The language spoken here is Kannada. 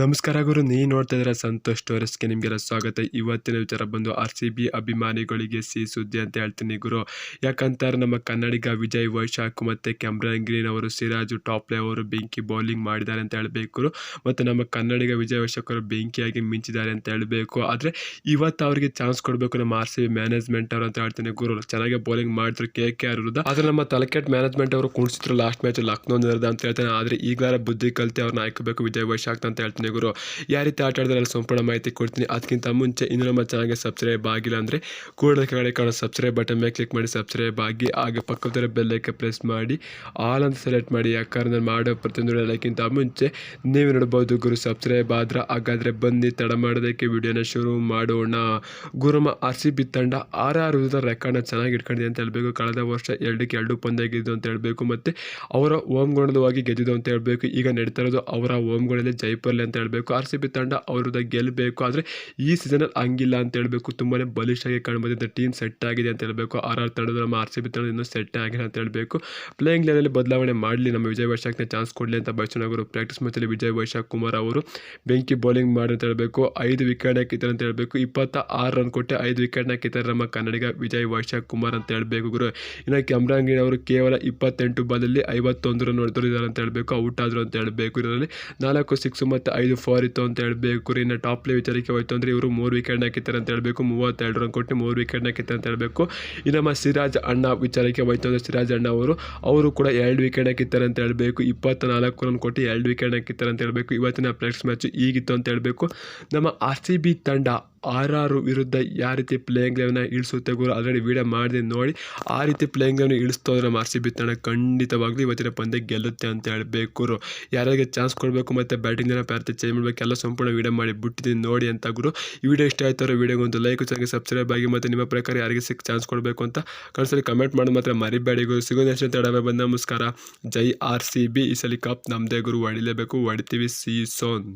ನಮಸ್ಕಾರ ಗುರು ನೀ ನೋಡ್ತಾ ಇದ್ರೆ ಸಂತೋಷ್ ಟೋರಿಸ್ಗೆ ನಿಮಗೆಲ್ಲ ಸ್ವಾಗತ. ಇವತ್ತಿನ ವಿಚಾರ ಬಂದು ಆರ್ ಸಿ ಬಿ ಅಭಿಮಾನಿಗಳಿಗೆ ಸಿ ಸುದ್ದಿ ಅಂತ ಹೇಳ್ತೀನಿ ಗುರು. ಯಾಕಂತಾರೆ ನಮ್ಮ ಕನ್ನಡಿಗ ವಿಜಯ್ ವೈಶಾಖ್ ಮತ್ತು ಕ್ಯಾಮ್ರಾನ್ ಗ್ರೀನ್ ಅವರು, ಸಿರಾಜು ಟಾಪ್ಲೆ ಅವರು ಬೆಂಕಿ ಬೌಲಿಂಗ್ ಮಾಡಿದ್ದಾರೆ ಅಂತ ಹೇಳಬೇಕು ಮತ್ತು ನಮ್ಮ ಕನ್ನಡಿಗ ವಿಜಯ್ ವೈಶಾಖ್ ಅವರು ಬೆಂಕಿಯಾಗಿ ಮಿಂಚಿದ್ದಾರೆ ಅಂತ ಹೇಳಬೇಕು. ಆದರೆ ಇವತ್ತು ಅವರಿಗೆ ಚಾನ್ಸ್ ಕೊಡಬೇಕು ನಮ್ಮ ಆರ್ ಸಿ ಬಿ ಮ್ಯಾನೇಜ್ಮೆಂಟ್ ಅವರು ಅಂತ ಹೇಳ್ತೀನಿ ಗುರು. ಚೆನ್ನಾಗಿ ಬೌಲಿಂಗ್ ಮಾಡಿದ್ರು ಕೆ ಕೆ ಆರ್ ವಿರುದ್ಧ. ಆದರೆ ನಮ್ಮ ತಲಕೆಟ್ ಮ್ಯಾನೇಜ್ಮೆಂಟ್ ಅವರು ಕುಣಿಸಿದ್ರು ಲಾಸ್ಟ್ ಮ್ಯಾಚ್ ಲಕ್ನೋ ನಿರ್ದ ಅಂತ ಹೇಳ್ತಾನೆ. ಆದರೆ ಈಗಾರ ಬುದ್ಧಿ ಕಲಿತೆ ಅವ್ರನ್ನ ಹಾಕಬೇಕು ವಿಜಯ್ ವೈಶಾಖ್ ಅಂತ ಹೇಳ್ತೀನಿ ಗುರು. ಯಾವ ರೀತಿ ಆಟ ಆಡಿದ್ರೆ ನಾನು ಸಂಪೂರ್ಣ ಮಾಹಿತಿ ಕೊಡ್ತೀನಿ. ಅದಕ್ಕಿಂತ ಮುಂಚೆ ಇನ್ನೂ ನಮ್ಮ ಚಾನಲ್ಗೆ ಸಬ್ಸ್ಕ್ರೈಬ್ ಆಗಿಲ್ಲ ಅಂದರೆ ಕೂಡಲೇ ಕೆಳಗಡೆ ಕಾಣೋ ಸಬ್ಸ್ಕ್ರೈಬ್ ಬಟನ್ ಮೇಲೆ ಕ್ಲಿಕ್ ಮಾಡಿ ಸಬ್ಸ್ಕ್ರೈಬ್ ಆಗಿ, ಹಾಗೆ ಪಕ್ಕದಲ್ಲೇ ಬೆಲ್ಲೈಕೆ ಪ್ರೆಸ್ ಮಾಡಿ ಆಲ್ ಅಂತ ಸೆಲೆಕ್ಟ್ ಮಾಡಿ ಯಾಕಂದ್ರೆ ನಾನು ಮಾಡೋ ಪ್ರತಿಯೊಂದು ಎಲ್ಲಕ್ಕಿಂತ ಮುಂಚೆ ನೀವು ನೋಡ್ಬೋದು ಗುರು ಸಬ್ಸ್ಕ್ರೈಬ್ ಆದ್ರೆ ಹಾಗಾದರೆ ಬನ್ನಿ, ತಡ ಮಾಡೋದಕ್ಕೆ ವಿಡಿಯೋನ ಶುರು ಮಾಡೋಣ. ಗುರುಮ ಆರ್ ಸಿ ಬಿ ತಂಡ ಆರ್ ವಿರುದ್ಧ ರೆಕಾರ್ಡ್ನ ಚೆನ್ನಾಗಿ ಇಟ್ಕೊಂಡಿದೆ ಅಂತ ಹೇಳಬೇಕು. ಕಳೆದ ವರ್ಷ ಎರಡಕ್ಕೆ ಎರಡು ಪಂದ್ಯ ಗೆದ್ದು ಅಂತ ಹೇಳಬೇಕು. ಮತ್ತು ಅವರ ಹೋಮ್ ಗ್ರೌಂಡ್ವಾಗಿ ಗೆದ್ದಿದ್ದು ಅಂತ ಹೇಳಬೇಕು. ಈಗ ನಡೀತಾ ಇರೋದು ಅವರ ಹೋಮ್ ಗ್ರೌಂಡಲ್ಲಿ ಜೈಪುರಲ್ಲಿ ಹೇಳಬೇಕು. ಆರ್ ಸಿ ಬಿ ತಂಡ ಅವ್ರದ್ದು ಗೆಲ್ಲಬೇಕು. ಆದರೆ ಈ ಸೀಸನಲ್ಲಿ ಹಂಗಿಲ್ಲ ಅಂತ ಹೇಳಬೇಕು. ತುಂಬಾ ಬಲಿಷ್ಠಾಗಿ ಕಾಣ್ಬೋದಿದ್ದ ಟೀಮ್ ಸೆಟ್ ಆಗಿದೆ ಅಂತ ಹೇಳಬೇಕು. ಆರ್ ಆರ್ ತಂಡದ ನಮ್ಮ ಆರ್ ಸಿ ಬಿ ತಂಡ ಇನ್ನೂ ಸೆಟ್ ಆಗಿದೆ ಅಂತ ಹೇಳಬೇಕು. ಪ್ಲೇಯಿಂಗ್ ಲೆವೆಲ್ ಬದಲಾವಣೆ ಮಾಡಲಿ. ನಮ್ಮ ವಿಜಯ್ ವೈಶಾಖ್ನ ಚಾನ್ಸ್ ಕೊಡಲಿ ಅಂತ ಬಚ್ಚನ್ ಅವರು ಪ್ರಾಕ್ಟೀಸ್ ಮ್ಯಾಚಲ್ಲಿ ವಿಜಯ್ ವೈಶಾಖ್ ಕುಮಾರ್ ಅವರು ಬೆಂಕಿ ಬೌಲಿಂಗ್ ಮಾಡಿ ಅಂತ ಹೇಳಬೇಕು. ಐದು ವಿಕೆಟ್ ಹಾಕಿದ್ದಾರೆ ಅಂತ ಹೇಳಬೇಕು. ಇಪ್ಪತ್ತ ಆರು ರನ್ ಕೊಟ್ಟೆ ಐದು ವಿಕೆಟ್ ಹಾಕಿದ್ದಾರೆ ನಮ್ಮ ಕನ್ನಡಿಗ ವಿಜಯ್ ವೈಶಾಖ್ ಕುಮಾರ್ ಅಂತ ಹೇಳಬೇಕು ಗುರು. ಇನ್ನು ಕ್ಯಾಮ್ರಾನ್ ಅವರು ಕೇವಲ ಇಪ್ಪತ್ತೆಂಟು ಬಾಲಲ್ಲಿ ಐವತ್ತೊಂದು ರನ್ ಹೊಡೆದಿದ್ದಾರೆ ಅಂತ ಹೇಳಬೇಕು. ಔಟ್ ಆದರು ಅಂತ ಹೇಳಬೇಕು. ಇದರಲ್ಲಿ ನಾಲ್ಕು ಸಿಕ್ಸ್ ಮತ್ತು ಐದು ಫೋರ್ ಇತ್ತು ಅಂತ ಹೇಳಬೇಕು. ರೀ ಇನ್ನು ಟಾಪ್ ವಿಚಾರಕ್ಕೆ ಹೋಯ್ತು ಅಂದರೆ ಇವರು ಮೂರು ವಿಕೆಟ್ ಹಾಕಿದ್ದಾರೆ ಅಂತ ಹೇಳಬೇಕು. ಮೂವತ್ತೆರಡು ರನ್ ಕೊಟ್ಟು ಮೂರು ವಿಕೆಟ್ ಹಾಕಿದ್ದಾರೆ ಅಂತ ಹೇಳಬೇಕು. ಇನ್ನು ನಮ್ಮ ಸಿರಾಜ್ ಅಣ್ಣ ವಿಚಾರಕ್ಕೆ ಹೋಯ್ತು ಅಂದರೆ ಸಿರಾಜ್ ಅಣ್ಣ ಅವರು ಅವರು ಕೂಡ ಎರಡು ವಿಕೆಟ್ ಹಾಕಿದ್ದಾರೆ ಅಂತ ಹೇಳಬೇಕು. ಇಪ್ಪತ್ತ ನಾಲ್ಕು ರನ್ ಕೊಟ್ಟು ಎರಡು ವಿಕೆಟ್ ಹಾಕಿದ್ದಾರೆ ಅಂತ ಹೇಳಬೇಕು. ಇವತ್ತಿನ ಪ್ಲೇಟ್ಸ್ ಮ್ಯಾಚ್ ಈಗಿತ್ತು ಅಂತ ಹೇಳಬೇಕು. ನಮ್ಮ ಆರ್ ಸಿ ಬಿ ತಂಡ ಆರ್ ಆರ್ ವಿರುದ್ಧ ಯಾವ ರೀತಿ ಪ್ಲೇಯಿಂಗ್ ಲೆವೆನ ಇಳಿಸುತ್ತೆ ಗುರು ಆಲ್ರೆಡಿ ವೀಡಿಯೋ ಮಾಡಿದೆ ನೋಡಿ. ಆ ರೀತಿ ಪ್ಲೇಯಿಂಗ್ ಲೆವೆನ್ ಇಳಿಸ್ತೋದ್ರೆ ನಮ್ಮ ಆರ್ ಸಿ ಬಿ ತಂಡ ಖಂಡಿತವಾಗ್ಲೂ ಇವತ್ತಿನ ಪಂದ್ಯ ಗೆಲ್ಲುತ್ತೆ ಅಂತ ಹೇಳಬೇಕು ಗುರು. ಯಾರಿಗೆ ಚಾನ್ಸ್ ಕೊಡಬೇಕು ಮತ್ತು ಬ್ಯಾಟಿಂಗ್ ಜನ ಪ್ಯಾರ್ತಿ ಚೇಂಜ್ ಮಾಡಬೇಕು, ಎಲ್ಲ ಸಂಪೂರ್ಣ ವೀಡಿಯೋ ಮಾಡಿ ಬಿಟ್ಟಿದ್ದೀನಿ ನೋಡಿ ಅಂತ ಗುರು. ಈ ವಿಡಿಯೋ ಇಷ್ಟ ಆಯ್ತಾರೆ ವಿಡಿಯೋಗೆ ಒಂದು ಲೈಕ್ ಚೆನ್ನಾಗಿ ಸಬ್ಸ್ಕ್ರೈಬ್ ಆಗಿ ಮತ್ತು ನಿಮ್ಮ ಪ್ರಕಾರ ಯಾರಿಗೆ ಸಿಕ್ಕ ಚಾನ್ಸ್ ಕೊಡಬೇಕು ಅಂತ ಕನ್ಸಲ್ಲಿ ಕಮೆಂಟ್ ಮಾಡಿ ಮಾತ್ರ ಮರಿಬೇಡಿ ಗುರು. ಸಿಗೋ ನೆಕ್ಸ್ಟ್ ತಡವೇ ಬಂದ ನಮಸ್ಕಾರ. ಜೈ ಆರ್ ಸಿ ಬಿ ಈ ಸಲ ಕಪ್ ನಮ್ಮದೇ ಗುರು. ಹೊಡಿಲೇಬೇಕು ಹೊಡಿತೀವಿ ಸಿ ಸೋನ್